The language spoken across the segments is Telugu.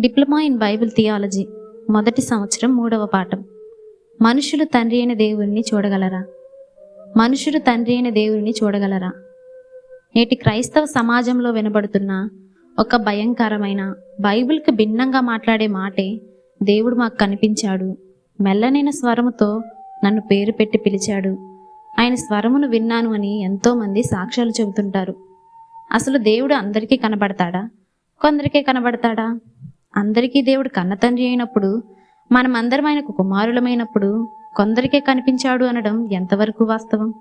డిప్లొమా ఇన్ బైబిల్ థియాలజీ మొదటి సంవత్సరం మూడవ పాఠం. మనుషులు తండ్రి అయిన దేవుణ్ణి చూడగలరా? మనుషులు తండ్రి అయిన దేవుడిని చూడగలరా? నేటి క్రైస్తవ సమాజంలో వినబడుతున్న ఒక భయంకరమైన బైబిల్కి భిన్నంగా మాట్లాడే మాటే దేవుడు మాకు కనిపించాడు. మెల్లనైన స్వరముతో నన్ను పేరు పెట్టి పిలిచాడు. ఆయన స్వరమును విన్నాను అని ఎంతోమంది సాక్ష్యాలు చెబుతుంటారు. అసలు దేవుడు అందరికీ కనబడతాడా? కొందరికే కనబడతాడా? అందరికీ దేవుడు కన్నతండ్రి అయినప్పుడు మనమందరం ఆయనకు కుమారులమైనప్పుడు కొందరికే కనిపించాడు అనడం ఎంతవరకు వాస్తవం?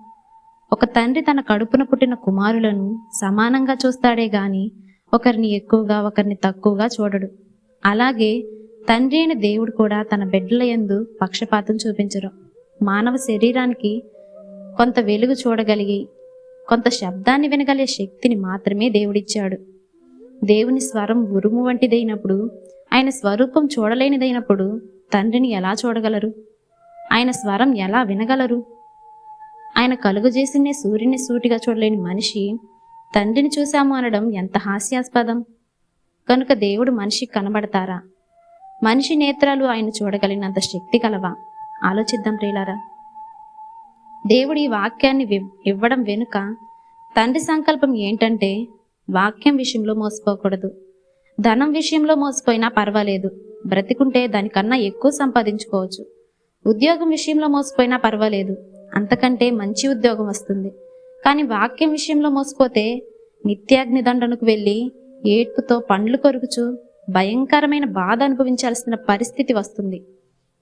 ఒక తండ్రి తన కడుపున పుట్టిన కుమారులను సమానంగా చూస్తాడే గాని ఒకరిని ఎక్కువగా ఒకరిని తక్కువగా చూడడు. అలాగే తండ్రి అయిన దేవుడు కూడా తన బిడ్డల యందు పక్షపాతం చూపించరు. మానవ శరీరానికి కొంత వెలుగు చూడగలిగి కొంత శబ్దాన్ని వినగలిగే శక్తిని మాత్రమే దేవుడిచ్చాడు. దేవుని స్వరం ఉరుము వంటిదైనప్పుడు ఆయన స్వరూపం చూడలేనిదైనప్పుడు తండ్రిని ఎలా చూడగలరు? ఆయన స్వరం ఎలా వినగలరు? ఆయన కలుగు చేసిన సూర్యుని సూటిగా చూడలేని మనిషి తండ్రిని చూశాము అనడం ఎంత హాస్యాస్పదం? కనుక దేవుడు మనిషి కనబడతారా? మనిషి నేత్రాలు ఆయన చూడగలిగినంత శక్తి కలవా? ఆలోచిద్దాం ప్రియులారా. దేవుడి ఈ వాక్యాన్ని ఇవ్వడం వెనుక తండ్రి సంకల్పం ఏంటంటే వాక్యం విషయంలో మోసపోకూడదు. ధనం విషయంలో మోసపోయినా పర్వాలేదు. బ్రతికుంటే దానికన్నా ఎక్కువ సంపాదించుకోవచ్చు. ఉద్యోగం విషయంలో మోసపోయినా పర్వాలేదు. అంతకంటే మంచి ఉద్యోగం వస్తుంది. కానీ వాక్యం విషయంలో మోసపోతే నిత్యాగ్ని దండనకు వెళ్ళి ఏడ్పుతో పండ్లు కొరుకుచు భయంకరమైన బాధ అనుభవించాల్సిన పరిస్థితి వస్తుంది.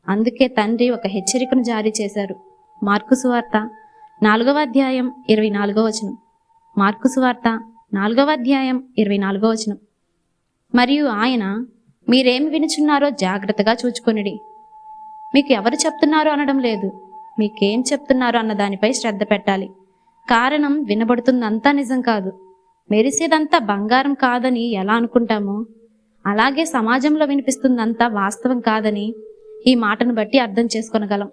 అందుకే తండ్రి ఒక హెచ్చరికను జారీ చేశారు. మార్కు సువార్త నాలుగవ అధ్యాయం ఇరవై నాలుగవ వచనం. మార్కు సువార్త నాలుగవ అధ్యాయం ఇరవై నాలుగవ వచనం. మరియు ఆయన మీరేమి వినుచున్నారో జాగ్రత్తగా చూచుకొనిడి. మీకు ఎవరు చెప్తున్నారో అనడం లేదు. మీకేం చెప్తున్నారో అన్న దానిపై శ్రద్ధ పెట్టాలి. కారణం వినబడుతుందంతా నిజం కాదు. మెరిసేదంతా బంగారం కాదని ఎలా అనుకుంటామో అలాగే సమాజంలో వినిపిస్తుందంతా వాస్తవం కాదని ఈ మాటను బట్టి అర్థం చేసుకొనగలం.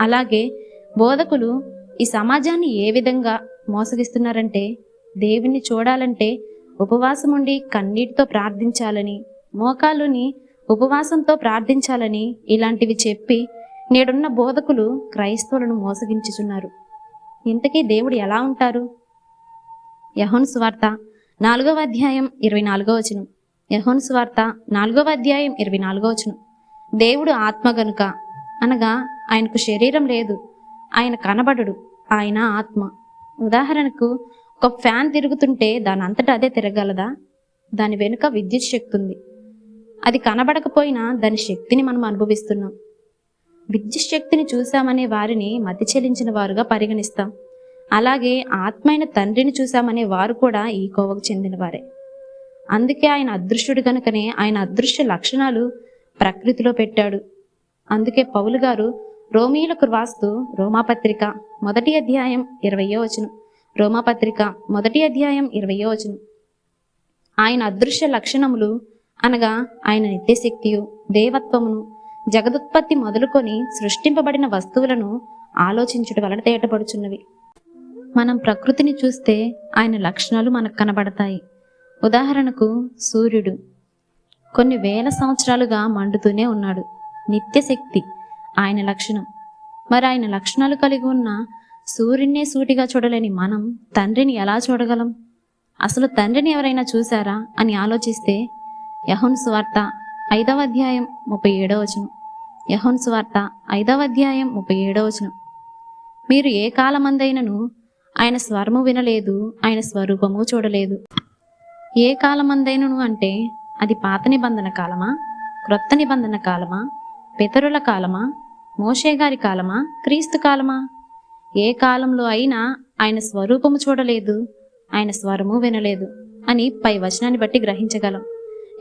అలాగే బోధకులు ఈ సమాజాన్ని ఏ విధంగా మోసగిస్తున్నారంటే దేవుణ్ణి చూడాలంటే ఉపవాసం ఉండి కన్నీటితో ప్రార్థించాలని మోకాలుని ఉపవాసంతో ప్రార్థించాలని ఇలాంటివి చెప్పి నేడున్న బోధకులు క్రైస్తవులను మోసగించుచున్నారు. ఇంతకీ దేవుడు ఎలా ఉంటారు? యహోన్ స్వార్త నాలుగవ అధ్యాయం ఇరవై నాలుగో వచనం. యహోన్ స్వార్త నాలుగవ అధ్యాయం ఇరవై నాలుగో వచనం. దేవుడు ఆత్మ గనుక అనగా ఆయనకు శరీరం లేదు ఆయన కనబడడు ఆయన ఆత్మ. ఉదాహరణకు ఒక ఫ్యాన్ తిరుగుతుంటే దాని అంతటా అదే తిరగలదా? దాని వెనుక విద్యుత్ శక్తి ఉంది. అది కనబడకపోయినా దాని శక్తిని మనం అనుభవిస్తున్నాం. విద్యుత్ శక్తిని చూశామనే వారిని మతి చెల్లించిన వారుగా పరిగణిస్తాం. అలాగే ఆత్మైన తండ్రిని చూశామనే వారు కూడా ఈ కోవకు చెందినవారే. అందుకే ఆయన అదృశ్యుడు కనుకనే ఆయన అదృశ్య లక్షణాలు ప్రకృతిలో పెట్టాడు. అందుకే పౌలు గారు రోమీలకు రాస్తూ రోమాపత్రిక మొదటి అధ్యాయం ఇరవయో వచనం. రోమాపత్రిక మొదటి అధ్యాయం ఇరవయో వచనం. ఆయన అదృశ్య లక్షణములు అనగా ఆయన నిత్యశక్తియు దేవత్వమును జగదుత్పత్తి మొదలుకొని సృష్టింపబడిన వస్తువులను ఆలోచించుట వలన తేటపడుచున్నవి. మనం ప్రకృతిని చూస్తే ఆయన లక్షణాలు మనకు కనబడతాయి. ఉదాహరణకు సూర్యుడు కొన్ని వేల సంవత్సరాలుగా మండుతూనే ఉన్నాడు. నిత్యశక్తి ఆయన లక్షణం. మరి ఆయన లక్షణాలు కలిగి ఉన్న సూర్యున్నే సూటిగా చూడలేని మనం తండ్రిని ఎలా చూడగలం? అసలు తండ్రిని ఎవరైనా చూశారా అని ఆలోచిస్తే యహోన్ స్వార్త ఐదవ అధ్యాయం ముప్పై ఏడవ వచనం. యహోన్ స్వార్త ఐదవ అధ్యాయం ముప్పై ఏడవ వచనం. మీరు ఏ కాలమందైనను ఆయన స్వరము వినలేదు ఆయన స్వరూపము చూడలేదు. ఏ కాలమందైనను అంటే అది పాత నిబంధన కాలమా క్రొత్త నిబంధన కాలమా పితరుల కాలమా మోషే గారి కాలమా క్రీస్తు కాలమా? ఏ కాలంలో అయినా ఆయన స్వరూపము చూడలేదు ఆయన స్వరము వినలేదు అని పై వచనాన్ని బట్టి గ్రహించగలం.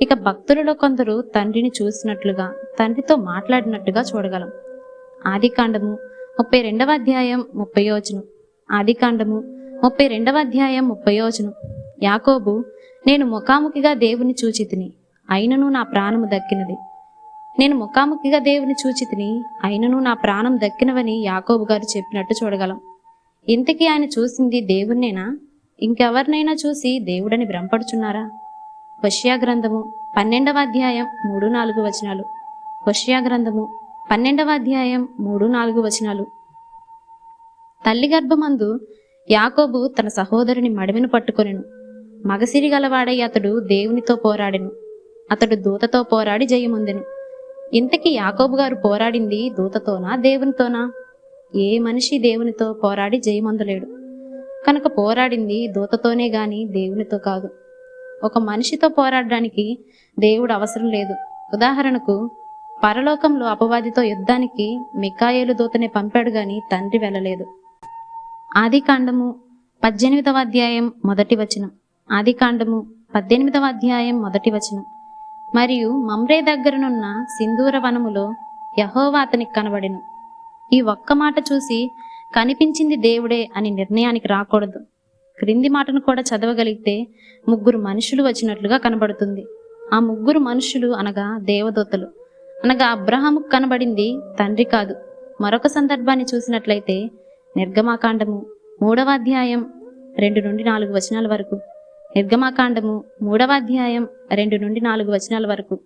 ఇక భక్తులలో కొందరు తండ్రిని చూసినట్లుగా తండ్రితో మాట్లాడినట్టుగా చూడగలం. ఆదికాండము ముప్పై రెండవ అధ్యాయం ముప్పై యోచనం ఆదికాండము ముప్పై రెండవ అధ్యాయం ముప్పై యోచనం యాకోబు నేను ముఖాముఖిగా దేవుని చూచితిని అయినను నా ప్రాణము దక్కినది. నేను ముఖాముఖిగా దేవుని చూచితిని అయినను నా ప్రాణం దక్కినవని యాకోబు గారు చెప్పినట్టు చూడగలం. ఇంతకీ ఆయన చూసింది దేవుణ్ణేనా? ఇంకెవరినైనా చూసి దేవుడని భ్రమపడుచున్నారా? వష్యా గ్రంథము పన్నెండవ అధ్యాయం మూడు నాలుగు వచనాలు. హోషియా గ్రంథము పన్నెండవ అధ్యాయం మూడు నాలుగు వచనాలు. తల్లి గర్భమందు యాకోబు తన సహోదరుని మడిమెను పట్టుకొనెను. మగసిరి గలవాడై అతడు దేవునితో పోరాడెను. అతడు దూతతో పోరాడి జయముందెను. ఇంతకీ యాకోబు గారు పోరాడింది దూతతోనా దేవునితోనా? ఏ మనిషి దేవునితో పోరాడి జయమందలేడు. కనుక పోరాడింది దూతతోనే గాని దేవునితో కాదు. ఒక మనిషితో పోరాడడానికి దేవుడు అవసరం లేదు. ఉదాహరణకు పరలోకంలో అపవాదితో యుద్ధానికి మికాయేలు దూతనే పంపాడు గాని తండ్రి వెళ్ళలేదు. ఆది కాండము పద్దెనిమిదవ అధ్యాయం మొదటి వచనం. ఆది కాండము పద్దెనిమిదవ అధ్యాయం మొదటి వచనం. మరియు మమ్రే దగ్గరనున్న సింధూర వనములో యహోవా అతనికి కనబడెను. ఈ ఒక్క మాట చూసి కనిపించింది దేవుడే అని నిర్ణయానికి రాకూడదు. క్రింది మాటను కూడా చదవగలిగితే ముగ్గురు మనుషులు వచ్చినట్లుగా కనబడుతుంది. ఆ ముగ్గురు మనుషులు అనగా దేవదూతలు. అనగా అబ్రహాముకు కనబడింది తండ్రి కాదు. మరొక సందర్భాన్ని చూసినట్లయితే నిర్గమాకాండము మూడవ అధ్యాయం రెండు నుండి నాలుగు వచనాల వరకు. నిర్గమాకాండము మూడవ అధ్యాయం రెండు నుండి నాలుగు వచనాల వరకు.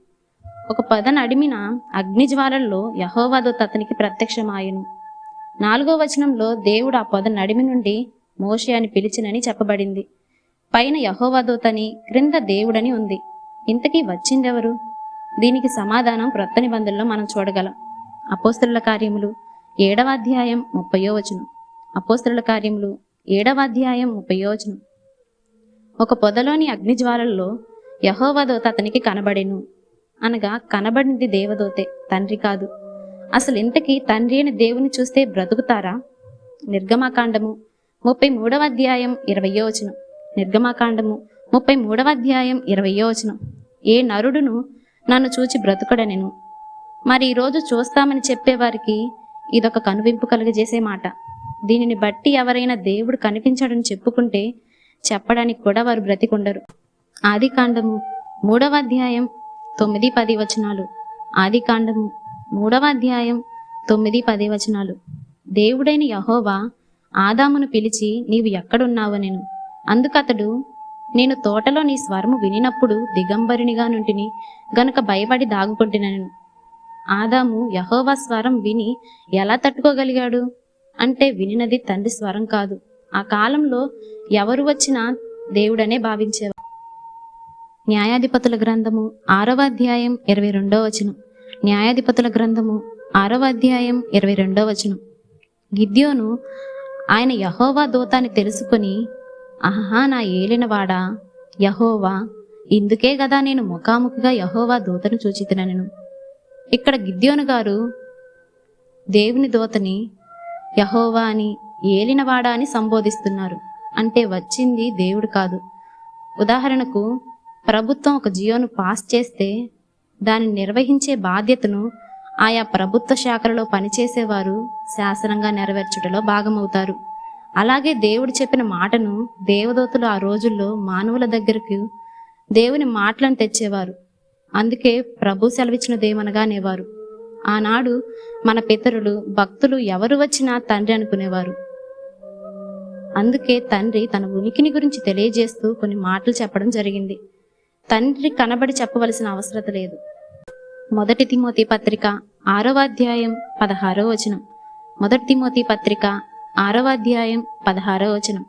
ఒక పద నడిమిన అగ్నిజ్వాలల్లో యహోవాదోత అతనికి ప్రత్యక్షమాయను. నాలుగో వచనంలో దేవుడు ఆ పొద నడిమి నుండి మోషే అని పిలిచినని చెప్పబడింది. పైన యహోవాదోతని క్రింద దేవుడని ఉంది. ఇంతకీ వచ్చిందెవరు? దీనికి సమాధానం క్రొత్త నిబంధనలో మనం చూడగలం. అపోస్తరుల కార్యములు ఏడవ అధ్యాయం ముప్పయో వచనం. అపోస్తలుల కార్యములు ఏడవ అధ్యాయం ముప్పయో వచనం. ఒక పొదలోని అగ్నిజ్వాలల్లో యహోవదోత అతనికి కనబడెను. అనగా కనబడింది దేవదోతే తండ్రి కాదు. అసలు ఇంతకీ తండ్రి అని దేవుని చూస్తే బ్రతుకుతారా? నిర్గమాకాండము ముప్పై మూడవ అధ్యాయం ఇరవయో వచనం. నిర్గమాకాండము ముప్పై మూడవ అధ్యాయం ఇరవయో వచనం. ఏ నరుడును నన్ను చూచి బ్రతుకడనెను. మరి ఈరోజు చూస్తామని చెప్పేవారికి ఇదొక కనువింపు కలుగజేసే మాట. దీనిని బట్టి ఎవరైనా దేవుడు కనిపించాడని చెప్పుకుంటే చెప్పడానికి కూడా వారు బ్రతికుండరు. ఆది కాండము మూడవ అధ్యాయం తొమ్మిది పది వచనాలు. ఆది కాండము మూడవ అధ్యాయం తొమ్మిది పది వచనాలు. దేవుడైన యహోవా ఆదామును పిలిచి నీవు ఎక్కడున్నావు నేను. అందుకతడు నేను తోటలో నీ స్వరము వినినప్పుడు దిగంబరినిగా నుంటిని గనుక భయపడి దాగుకుంటున్నాను ఆదాము యహోవా స్వరం విని ఎలా తట్టుకోగలిగాడు? అంటే వినినది తండ్రి స్వరం కాదు. ఆ కాలంలో ఎవరు వచ్చినా దేవుడనే భావించేవారు. న్యాయాధిపతుల గ్రంథము ఆరవ అధ్యాయం ఇరవై రెండో వచనం. న్యాయాధిపతుల గ్రంథము ఆరవ అధ్యాయం ఇరవై రెండో వచనం. గిద్యోను ఆయన యహోవా దూతాన్ని తెలుసుకొని ఆహా నా ఏలినవాడా? యహోవా ఇందుకే కదా నేను ముఖాముఖిగా యహోవా దూతను చూచితినను. ఇక్కడ గిద్యోను గారు దేవుని దూతని యహోవా అని ఏలినవాడా అని సంబోధిస్తున్నారు. అంటే వచ్చింది దేవుడు కాదు. ఉదాహరణకు ప్రభుత్వం ఒక జియోను పాస్ చేస్తే దాన్ని నిర్వహించే బాధ్యతను ఆయా ప్రభుత్వ శాఖలలో పనిచేసేవారు శాసనంగా నెరవేర్చుటలో భాగమవుతారు. అలాగే దేవుడు చెప్పిన మాటను దేవదూతలు ఆ రోజుల్లో మానవుల దగ్గరకు దేవుని మాటలను తెచ్చేవారు. అందుకే ప్రభు సెలవిచ్చినదేమనగానేవారు ఆనాడు మన పితరులు భక్తులు ఎవరు వచ్చినా తండ్రి అనుకునేవారు. అందుకే తండ్రి తన ఉనికిని గురించి తెలియజేస్తూ కొన్ని మాటలు చెప్పడం జరిగింది. తండ్రి కనబడి చెప్పవలసిన అవసరత లేదు. మొదటి తిమోతి పత్రిక ఆరవ అధ్యాయం పదహారో వచనం. మొదటి తిమోతి పత్రిక ఆరవ అధ్యాయం పదహారో వచనం.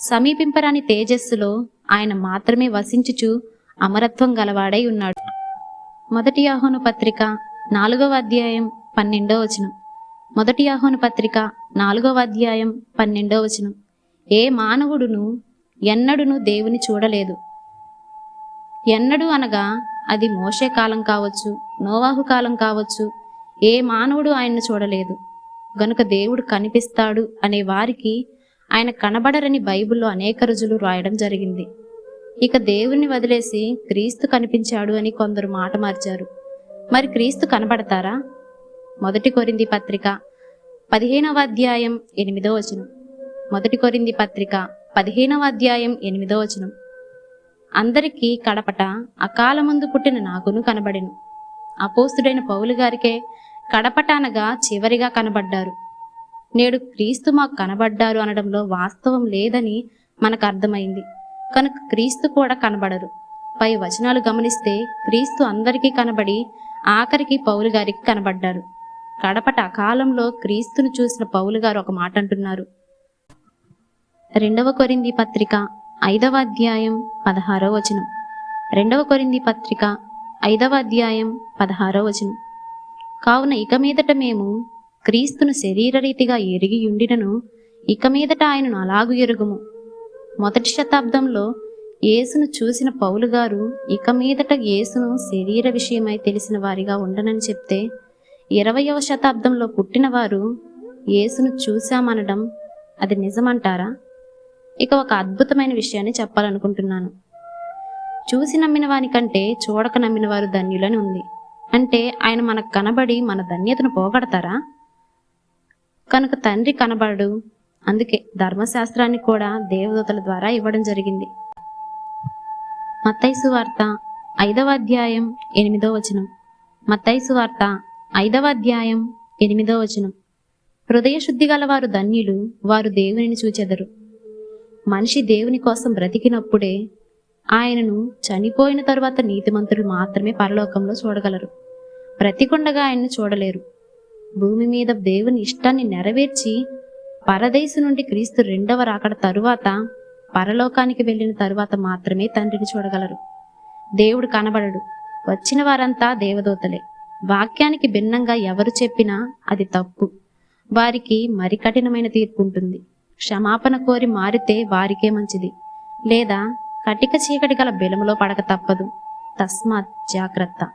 సమీపింపరాని తేజస్సులో ఆయన మాత్రమే వసించుచు అమరత్వం గలవాడై ఉన్నాడు. మొదటి ఆహ్వాన పత్రిక నాలుగవ అధ్యాయం పన్నెండో వచనం. మొదటి ఆహ్వాన పత్రిక నాలుగవ అధ్యాయం పన్నెండో వచనం. ఏ మానవుడును ఎన్నడును దేవుని చూడలేదు. ఎన్నడు అనగా అది మోషే కాలం కావచ్చు నోవాహు కాలం కావచ్చు ఏ మానవుడు ఆయన్ను చూడలేదు. గనుక దేవుడు కనిపిస్తాడు అనే వారికి ఆయన కనబడరని బైబిల్లో అనేక రుజులు రాయడం జరిగింది. ఇక దేవుణ్ణి వదిలేసి క్రీస్తు కనిపించాడు అని కొందరు మాట మార్చారు. మరి క్రీస్తు కనబడతారా? మొదటి కొరింది పత్రిక పదిహేనవ అధ్యాయం ఎనిమిదో వచనం. మొదటి కొరింది పత్రిక పదిహేనవ అధ్యాయం ఎనిమిదో వచనం. అందరికీ కడపట అకాలమందు పుట్టిన నాకును కనబడెను. అపోస్తుడైన పౌలు గారికే కడపట అనగా చివరిగా కనబడ్డారు. నేడు క్రీస్తు మాకు కనబడ్డారు అనడంలో వాస్తవం లేదని మనకు అర్థమైంది. కనుక క్రీస్తు కూడా కనబడరు. పై వచనాలు గమనిస్తే క్రీస్తు అందరికీ కనబడి ఆఖరికి పౌలు గారికి కనబడ్డారు. కడపట అకాలంలో క్రీస్తును చూసిన పౌలు గారు ఒక మాట అంటున్నారు. రెండవ కొరింది పత్రిక ఐదవ అధ్యాయం పదహారో వచనం. రెండవ కొరింది పత్రిక ఐదవ అధ్యాయం పదహారో వచనం. కావున ఇక మీదట మేము క్రీస్తును శరీరరీతిగా ఎరిగి ఉండినను ఇక మీదట ఆయనను అలాగు ఎరుగుము. మొదటి శతాబ్దంలో యేసును చూసిన పౌలు గారు ఇక మీదట యేసును శరీర విషయమై తెలిసిన వారిగా ఉండనని చెప్తే ఇరవయవ శతాబ్దంలో పుట్టినవారు యేసును చూశామనడం అది నిజమంటారా? ఇక ఒక అద్భుతమైన విషయాన్ని చెప్పాలనుకుంటున్నాను. చూసి నమ్మిన వాని కంటే చూడక నమ్మిన వారు ధన్యులని ఉంది. అంటే ఆయన మనకు కనబడి మన ధన్యతను పోగొడతారా? కనుక తండ్రి కనబడు అందుకే ధర్మశాస్త్రాన్ని కూడా దేవదూతల ద్వారా ఇవ్వడం జరిగింది. మత్తైసు వార్త ఐదవ అధ్యాయం ఎనిమిదో వచనం. మత్తైసు వార్త ఐదవ అధ్యాయం ఎనిమిదో వచనం. హృదయ శుద్ధి గల వారు ధన్యులు వారు దేవునిని చూచెదరు. మనిషి దేవుని కోసం బ్రతికినప్పుడే ఆయనను చనిపోయిన తరువాత నీతిమంతులు మాత్రమే పరలోకంలో చూడగలరు. బ్రతికుండగా ఆయన్ని చూడలేరు. భూమి మీద దేవుని ఇష్టాన్ని నెరవేర్చి పరదేశు నుండి క్రీస్తు రెండవ రాకడ తరువాత పరలోకానికి వెళ్ళిన తరువాత మాత్రమే తండ్రిని చూడగలరు. దేవుడు కనబడడు. వచ్చిన వారంతా దేవదూతలే. వాక్యానికి భిన్నంగా ఎవరు చెప్పినా అది తప్పు. వారికి మరి కఠినమైన తీర్పు ఉంటుంది. క్షమాపణ కోరి మారితే వారికే మంచిది. లేదా కటిక చీకటి గల బెలములో పడక తప్పదు. తస్మాత్ జాగ్రత్త.